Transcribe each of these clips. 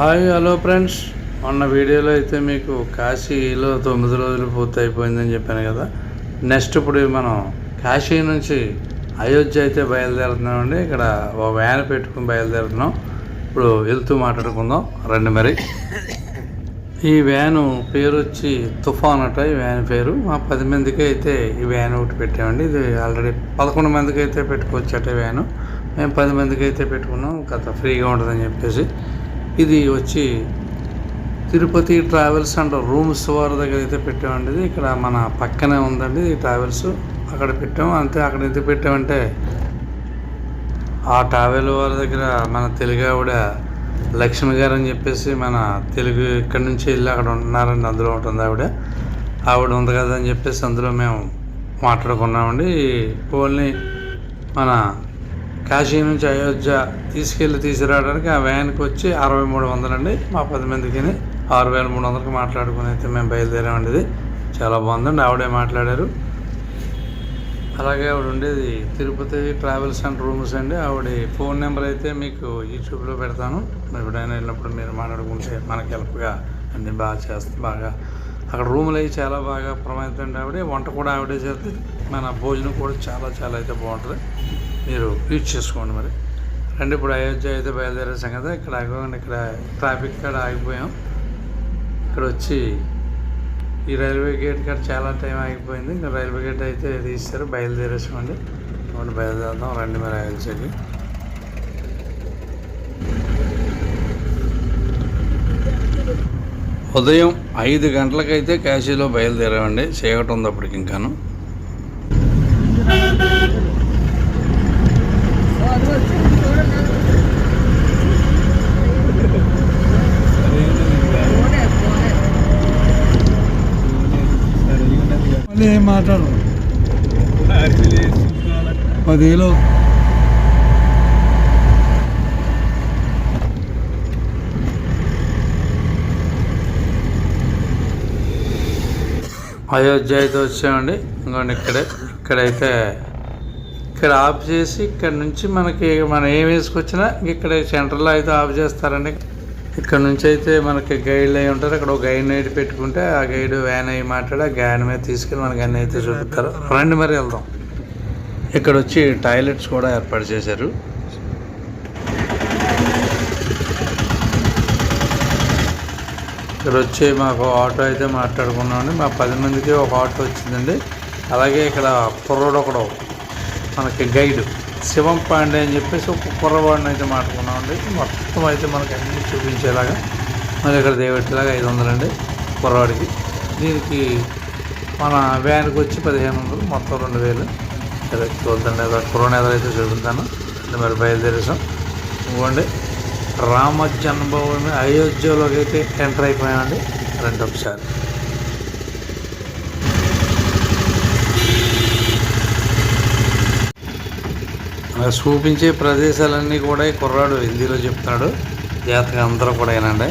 Hi hello friends. మొన్న వీడియోలో అయితే మీకు కాశీలో తొమ్మిది రోజులు పూర్తి అయిపోయిందని చెప్పాను కదా. నెక్స్ట్ ఇప్పుడు మనం కాశీ నుంచి అయోధ్య అయితే బయలుదేరుతున్నామండి. ఇక్కడ ఓ వ్యాన్ పెట్టుకుని బయలుదేరుతున్నాం. ఇప్పుడు వెళ్తూ మాట్లాడుకుందాం. రండి మరి. ఈ వ్యాను పేరు వచ్చి తుఫాన్ అట ఈ వ్యాన్ పేరు. మా పది మందికి అయితే ఈ వ్యాన్ ఒకటి పెట్టామండి. ఇది ఆల్రెడీ పదకొండు మందికి అయితే పెట్టుకోవచ్చట ఈ వ్యాను. మేము పది మందికి అయితే పెట్టుకున్నాం. కథ ఫ్రీగా ఉంటుందని చెప్పేసి. ఇది వచ్చి తిరుపతి ట్రావెల్స్ అండ్ రూమ్స్ వారి దగ్గర అయితే పెట్టామండి. ఇది ఇక్కడ మన పక్కనే ఉందండి ఈ ట్రావెల్స్. అక్కడ పెట్టాము. అంతే అక్కడ ఎందుకు పెట్టామంటే ఆ ట్రావెల్ వారి దగ్గర మన తెలుగు ఆవిడ లక్ష్మి గారు అని చెప్పేసి మన తెలుగు ఇక్కడ నుంచి వెళ్ళి అక్కడ ఉంటున్నారండి అందులో ఉంటుంది ఆవిడ. ఆవిడ ఉంది కదా అని చెప్పేసి అందులో మేము మాట్లాడుకున్నామండి. ఓన్లీ మన కాశీ నుంచి అయోధ్య తీసుకెళ్ళి తీసుకురావడానికి ఆ వ్యాన్కి వచ్చి అరవై మూడు వందలండి మా పది మందికి ఆరు వేల మూడు వందలకి మాట్లాడుకుని అయితే మేము బయలుదేరామండి ఇది. చాలా బాగుందండి. ఆవిడే మాట్లాడారు. అలాగే ఆవిడ ఉండేది తిరుపతి ట్రావెల్స్ అండ్ రూమ్స్ అండి. ఆవిడ ఫోన్ నెంబర్ అయితే మీకు యూట్యూబ్లో పెడతాను. ఎప్పుడైనా వెళ్ళినప్పుడు మీరు మాట్లాడుకుంటే మనకి హెల్ప్గా అన్ని బాగా చేస్తే బాగా అక్కడ రూములు అవి చాలా బాగా ప్రమాదండి ఆవిడ. వంట కూడా ఆవిడే చేస్తే మన భోజనం కూడా చాలా చాలా అయితే బాగుంటుంది. మీరు యూజ్ చేసుకోండి మరి. రండి ఇప్పుడు అయోధ్య అయితే బయలుదేరేసాం కదా ఇక్కడ ఆగకుండా ఇక్కడ ట్రాఫిక్ కాడ ఆగిపోయాం. ఇక్కడ వచ్చి ఈ రైల్వే గేట్ కాడ చాలా టైం ఆగిపోయింది. ఇంకా రైల్వే గేట్ అయితే తీస్తారు బయలుదేరేసామండి కాబట్టి బయలుదేరుదాం. రండి మరి అయోధ్యకి. ఉదయం ఐదు గంటలకైతే కాశీలో బయలుదేరామండి. చీకటి ఉంది అప్పటికి ఇంకాను మళ్ళీ ఏం మాట్లాడు పదివేలు అయోధ్య అయితే వచ్చామండి. ఇంకోండి ఇక్కడే. ఇక్కడైతే ఇక్కడ ఆఫ్ చేసి ఇక్కడ నుంచి మనకి మనం ఏం వేసుకొచ్చినా ఇక్కడ సెంటర్లో అయితే ఆఫ్ చేస్తారండి. ఇక్కడ నుంచి అయితే మనకి గైడ్లు అయి ఉంటారు. అక్కడ ఒక గైడ్ అయితే పెట్టుకుంటే ఆ గైడ్ వ్యాన్ అయ్యి మాట్లాడి ఆ గ్యాన్ మీద తీసుకెళ్ళి మనకి అన్నీ అయితే చూపిస్తారు. రండి మరి వెళ్దాం. ఇక్కడ వచ్చి టాయిలెట్స్ కూడా ఏర్పాటు చేశారు. ఇక్కడ వచ్చి మాకు ఆటో అయితే మాట్లాడుకున్నామండి మా పది మందికి ఒక ఆటో వచ్చిందండి. అలాగే ఇక్కడ కుర్రోడు ఒకడు మనకి గైడ్ శివం పాండే అని చెప్పేసి ఒక కుర్రవాడిని అయితే మాట్లాడుకున్నామండి. మొత్తం అయితే మనకి అన్ని చూపించేలాగా మరి ఇక్కడ దేవెట్టేలాగా ఐదు వందలండి కుర్రవాడికి. దీనికి మన వ్యాన్కి వచ్చి పదిహేను వందలు మొత్తం రెండు వేలు. సరే చూద్దండి ఏదో కరోనా అయితే చూపిస్తాను. మరి బయలుదేరేసాం. ఇవ్వండి. రామ జన్మభూమి అయోధ్యలోకి అయితే ఎంటర్ అయిపోయామండి. రండి ఒకసారి చూపించే ప్రదేశాలన్నీ కూడా ఈ కుర్రాడు హిందీలో చెప్తాడు జాతక అందరూ కూడా ఏనండి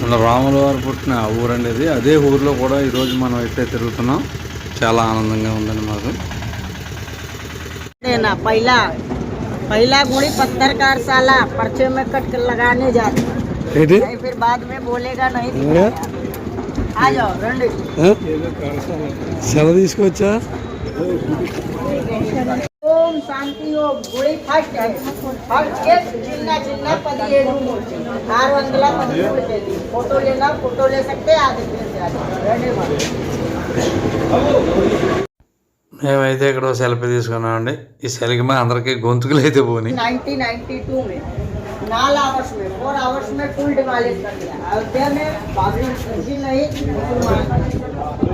మన రాముల వారు పుట్టిన ఊరండి ఇది అదే ఊరిలో కూడా ఈరోజు మనం అయితే తిరుగుతున్నాం చాలా ఆనందంగా ఉందండి మాకు देना पहला पहला गुड़ी पत्थर का साला पर्चे में कट कर लगाने जाते ఏంటి नहीं फिर बाद में बोलेगा नहीं दिखाया। आ जाओ रंडी సెలవు తీసుకొచ్చా? మేమైతే ఇక్కడ సెల్ఫీ తీసుకున్నామండి. ఈ సెల్ఫీ మా అందరికీ గొంతుకులు అయితే పోనీ. నైన్టీ నైన్టీ టూ नाल आवर्स में फोर आवर्स में फुल डिमोलिश कर दिया अयोध्या में बाबरी मस्जिद नहीं मुसलमान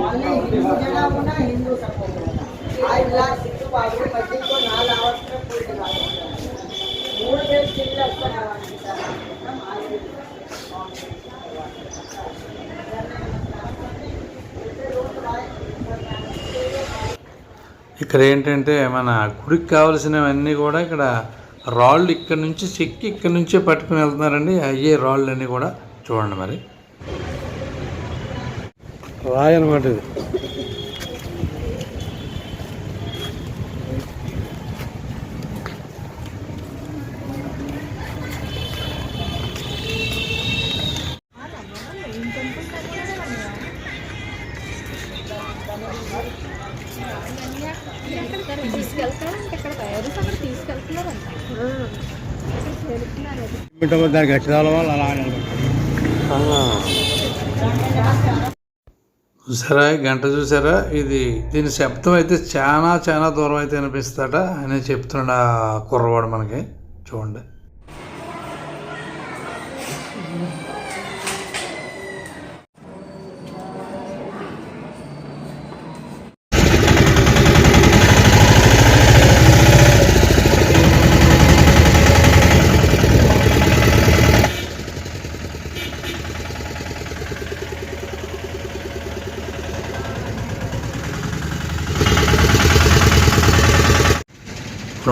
ओनली हिंदू जगह होना हिंदू सबको आज लास्ट सिद्धू बाबरी मस्जिद को नाल आवर्स में फुल डिमोलिश कर दिया मूड में चिल्ला उसका नाम हम आज ఇక్కడ ఏంటంటే మన గుడికి కావలసినవన్నీ కూడా ఇక్కడ రాళ్ళు ఇక్కడ నుంచి చెక్కి ఇక్కడ నుంచే పట్టుకుని వెళ్తున్నారండి. అయ్యే రాళ్ళు అన్నీ కూడా చూడండి మరి. రాయనమాట ఇది. వెళ్తున్నారు దానికి గట్టి వల్ల అలా చూసారా గంట చూసారా? ఇది దీని శబ్దం అయితే చాలా చాలా దూరం అయితే అనిపిస్తుందట అని చెప్తున్నాడు ఆ కుర్రవాడు మనకి. చూడండి.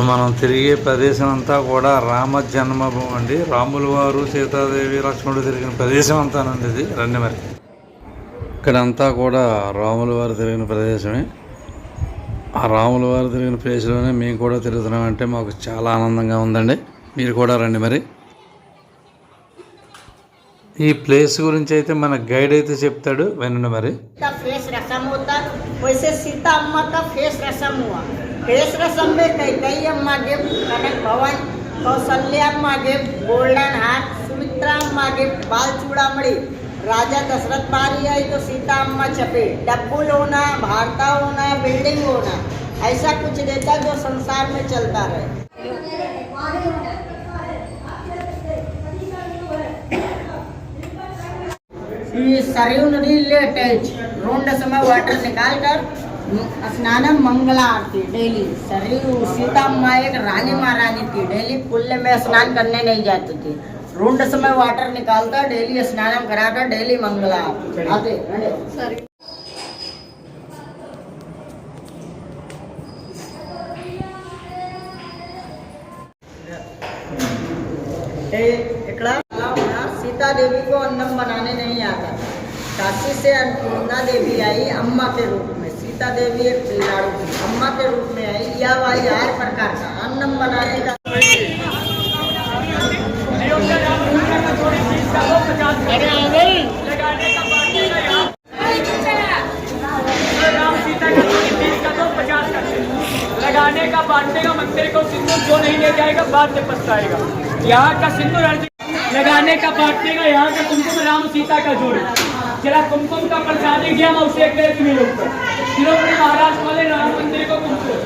మనం తిరిగే ప్రదేశం అంతా కూడా రామ జన్మభూమి అండి. రాముల వారు సీతాదేవి లక్ష్మణుడు తిరిగిన ప్రదేశం అంతానండి ఇది. రండి మరి. ఇక్కడంతా కూడా రాముల వారు తిరిగిన ప్రదేశమే. ఆ రాముల వారు తిరిగిన ప్లేస్లోనే మేము కూడా తిరుగుతున్నామంటే మాకు చాలా ఆనందంగా ఉందండి. మీరు కూడా రండి మరి. ఈ ప్లేస్ గురించి అయితే మన గైడ్ అయితే చెప్తాడు. వినండి మరి. ఫేస్ કેશરસંભે કૈકૈયમ્માગે કનક ભવન કૌશલ્યામ્માગે ગોલ્ડન હાથ સુમિત્રામ્માગે બાલચૂડામળી રાજા દશરથ પારી आई तो सीता अम्मा छपे डब्बुल होना भारता होना बिल्डिंग होना ऐसा कुछ देता जो संसार में चलता रहे सरयू नदी लेट रोंड समय वाटर निकाल कर स्नानम मंगला आरती डेली। सरयू सीता माँ एक रानी महारानी थी डेली कुल्ले में स्नान करने नहीं जाती थी। रोंड समय वाटर निकालता डेली स्नानम कराता डेली मंगला आरती आते सीता देवी को अन्नम बनाने नहीं आता। काशी से अन्नपूर्णा देवी आई अम्मा के रूप में। सीता देवी एक लाड़ू थी। अम्मा के रूप में आई। यह आई हर प्रकार का। अन्नम बनाने का। का का का। लगाने का, बांटने का, मंदिर को सिंदूर जो नहीं ले जाएगा बाद में पछताएगा। यहाँ का सिंदूर लगाने का, बांटने का, यहाँ का कुमकुम राम सीता का जोड़ी। जरा कुमकुम का प्रसाद गया मैं उसे एक तुम्हें लोग शिरोमणि महाराज वाले राम मंदिर को कुमकुम।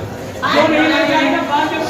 जो नहीं लग जाएगा बाद में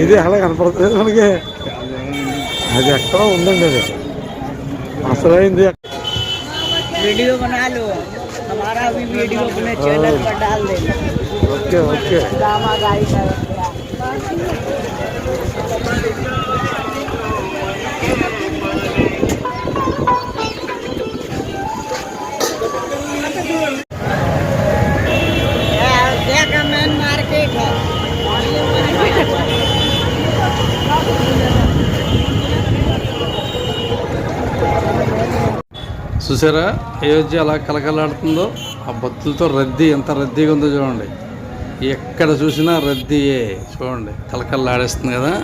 ఇది అలా కనపడుతుంది మనకి అది ఎక్కడ ఉందండి అది అసలైంది वीडियो बना लो हमारा भी वीडियो अपने चैनल पर डाल देना ఓకే ఓకే गामा गाई का చూసారా? అయోధ్య అలా కలకలాడుతుందో ఆ భక్తులతో రద్దీ ఎంత రద్దీగా ఉందో చూడండి. ఎక్కడ చూసినా రద్దీయే. చూడండి కలకల్లాడేస్తుంది కదా?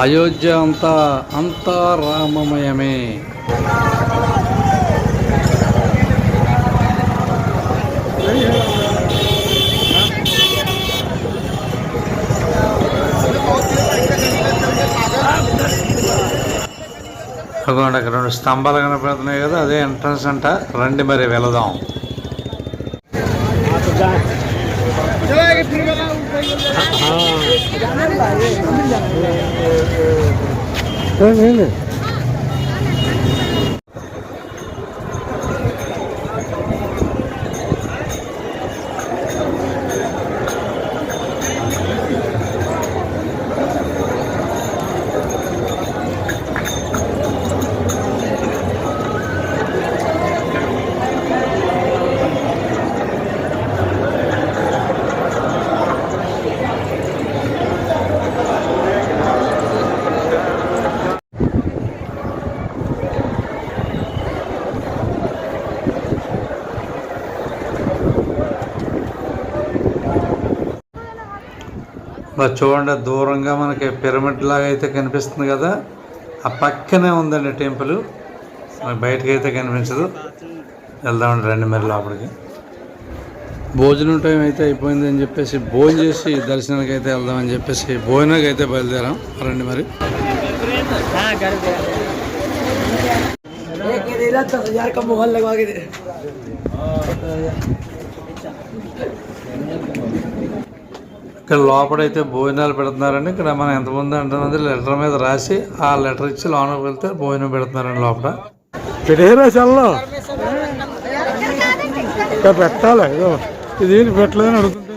అయోధ్య అంతా అంతా రామమయమే. అక్కడ రెండు స్తంభాలు కనపడుతున్నాయి కదా అదే ఎంట్రన్స్ అంట. రండి మరి వెళదాం. हाँ చూడండి దూరంగా మనకి పిరమిడ్ లాగా అయితే కనిపిస్తుంది కదా. ఆ పక్కనే ఉందండి టెంపుల్. బయటకు బయటకి అయితే కనిపించదు. వెళ్దామండి రండి మరి లోపలికి. భోజనం టైం అయితే అయిపోయింది అని చెప్పేసి భోజనం చేసి దర్శనానికి అయితే వెళ్దామని చెప్పేసి భోజనానికి అయితే బయలుదేరాం. రండి మరి. ఇక్కడ లోపలైతే భోజనాలు పెడుతున్నారండి. ఇక్కడ మనం ఎంతమంది అంటున్నది లెటర్ మీద రాసి ఆ లెటర్ ఇచ్చి లోనకి వెళ్తే భోజనం పెడుతున్నారండి లోపల. పెట్టేరా పెట్టాలి? ఇదో పెట్టలేదని అడుగుతుంటే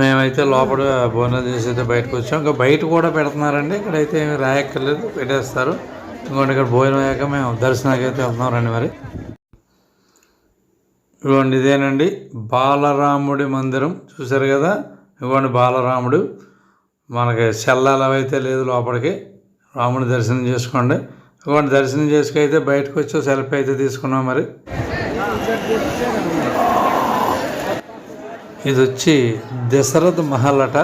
మేమైతే లోపల భోజనం చేసి అయితే బయటకు వచ్చాం. ఇంకా బయట కూడా పెడుతున్నారండి. ఇక్కడైతే ఏమి రాయక్కర్లేదు. పెట్టేస్తారు. ఇంకోటి ఇక్కడ భోజనం అయ్యాక మేము దర్శనానికి అయితే వెళ్తున్నాం రండి మరి. ఇదిగోండి ఇదేనండి బాలరాముడి మందిరం. చూసారు కదా? ఇదిగోండి బాలరాముడు. మనకి సెల్లాలు అయితే లేదు లోపలికి. రాముడి దర్శనం చేసుకోండి. ఇదిగోండి దర్శనం చేసుకు అయితే బయటకు వచ్చి సెల్ఫీ అయితే తీసుకున్నాం మరి. ఇది వచ్చి దశరథ్ మహల్ అట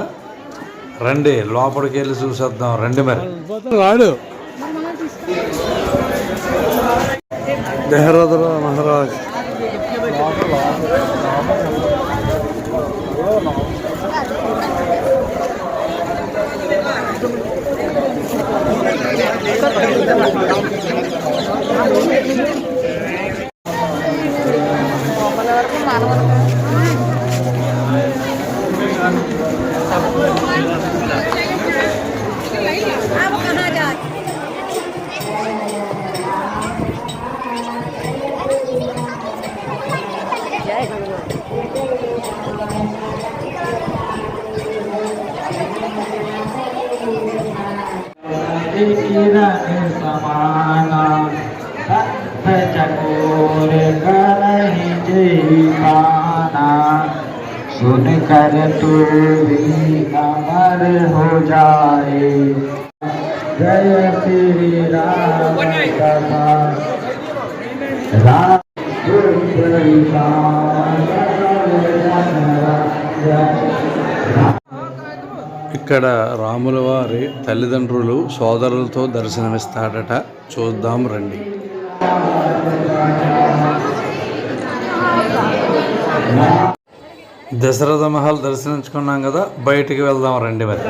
రండి లోపలికి వెళ్ళి చూసేద్దాం. రండి మరి. రాడు. దహరథ మహారాజ్. कर तू भी अमर हो जाए जय श्री राम कथा राम ఇక్కడ రాముల వారి తల్లిదండ్రులు సోదరులతో దర్శనమిస్తాడట చూద్దాం రండి దశరథ మహల్ దర్శించుకున్నాం కదా బయటికి వెళ్దాం రండి మరి.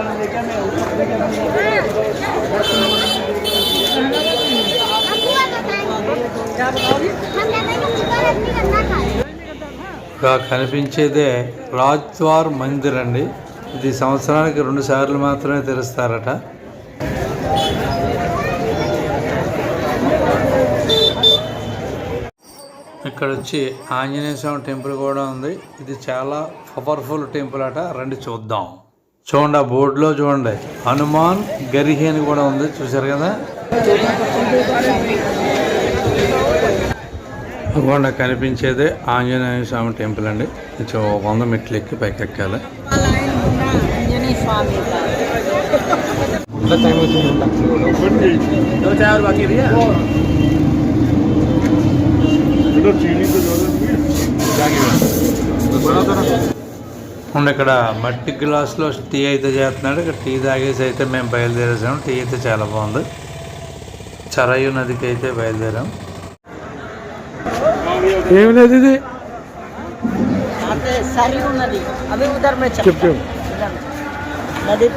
కనిపించేదే రాజ్వార్ మందిర్ అండి ఇది సంవత్సరానికి రెండు సార్లు మాత్రమే తెరుస్తారట. ఇక్కడ వచ్చి ఆంజనేయ స్వామి టెంపుల్ కూడా ఉంది. ఇది చాలా పవర్ఫుల్ టెంపుల్ అట. రండి చూద్దాం. చూడండి ఆ బోర్డులో చూడండి. హనుమాన్ గరిహి అని కూడా ఉంది. చూసారు కదా? అక్కడ కనిపించేది ఆంజనేయ స్వామి టెంపుల్ అండి. కొంచెం వంద మెట్లు ఎక్కి పైకి ఎక్కాలి. ఉండి ఇక్కడ మట్టి గ్లాస్లో టీ అయితే చేస్తున్నాడు. ఇక్కడ టీ తాగేసి అయితే మేము బయలుదేరేసాము టీ అయితే చాలా బాగుంది. చరయు నదికి అయితే బయలుదేరాం. ఏమి నది ఇది? నది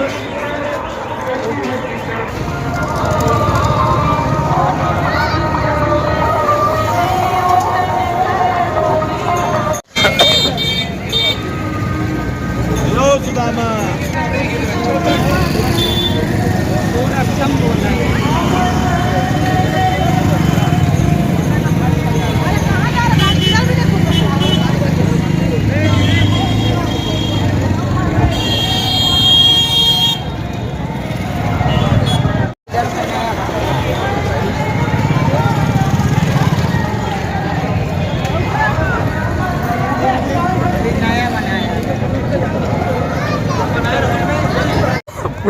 Thank you.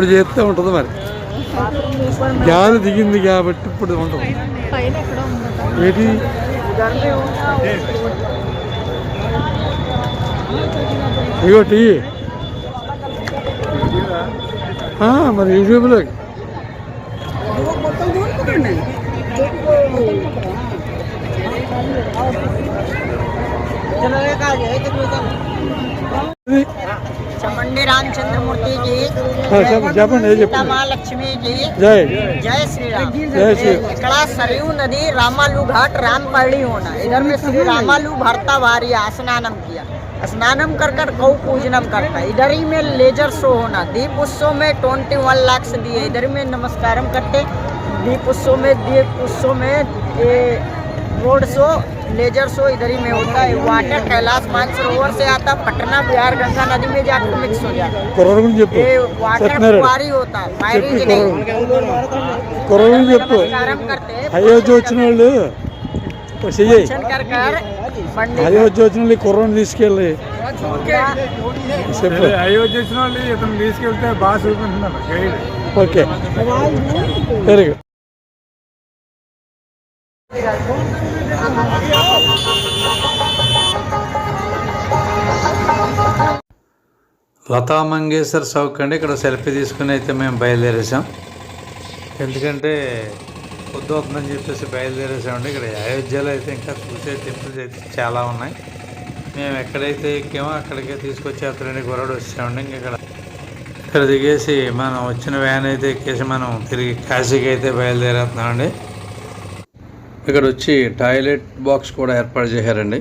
ఇప్పుడు చేస్తే ఉంటుంది మరి. గాలి దిగింది కాబట్టి ఇప్పుడు ఉంటుంది ఏంటి? ఇగో టీ. ఆ, మరి యూట్యూబ్లో. चलो श्री रामचंद्र मूर्ति जी माँ लक्ष्मी जी जय। जय श्री राम। जय श्री कड़ा सरयू नदी रामालू घाट रामपहड़ी होना। इधर में श्री रामालू भरता वारी स्नानम किया। स्नानम कर कर गौ पूजनम करता। इधर ही में लेजर शो होना। दीप उत्सव में ट्वेंटी वन लाख दिए। इधर में नमस्कारम करते। दीप उत्सव में दीप उत्सव में रोड शो लेजर शो इधर ही में होता है वाटर कैलाश मानसरोवर से आता पटना बिहार गंगा नदी में जाकर मिक्स हो जाता है కుర్ర గురించి చెప్పు ये वाटर సత్యనారాయణ कुआरी होता है फायरिंग చెప్పు नहीं కుర్ర గురించి చెప్పు नमस्कारम करते हैं అయోధ్య వచ్చిన వాళ్ళు చెయ్యి दर्शन कर कर पंडित అయోధ్య వచ్చిన వాళ్ళు ఈ కుర్రని తీసుకెళ్ళి చెప్పు అయోధ్య వచ్చిన వాళ్ళు ఇతను తీసుకెళ్తే బాగా చూపించున్నాను guide okay very good Lata Mangeshkar Chowk అండి ఇక్కడ సెల్ఫీ తీసుకుని అయితే మేము బయలుదేరేసాం ఎందుకంటే పొద్దు అవుతుందని చెప్పేసి బయలుదేరేసామండి ఇక్కడ అయోధ్యలో అయితే ఇంకా చూసే టెంపుల్స్ అయితే చాలా ఉన్నాయి. మేము ఎక్కడైతే ఎక్కామో అక్కడికే తీసుకొచ్చేస్తారండి గుర్రాడు వచ్చామండి ఇంక ఇక్కడ ఇక్కడ దిగేసి మనం వచ్చిన వ్యాన్ అయితే ఎక్కేసి మనం తిరిగి కాశీకి అయితే బయలుదేరేస్తున్నామండి. ఇక్కడ వచ్చి టాయిలెట్ బాక్స్ కూడా ఏర్పాటు చేశారండి.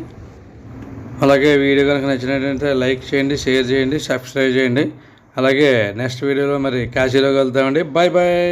అలాగే వీడియో కనుక నచ్చినట్లయితే లైక్ చేయండి షేర్ చేయండి సబ్స్క్రైబ్ చేయండి. అలాగే నెక్స్ట్ వీడియోలో మరి కాశీలోకి వెళ్తామండి. Bye bye!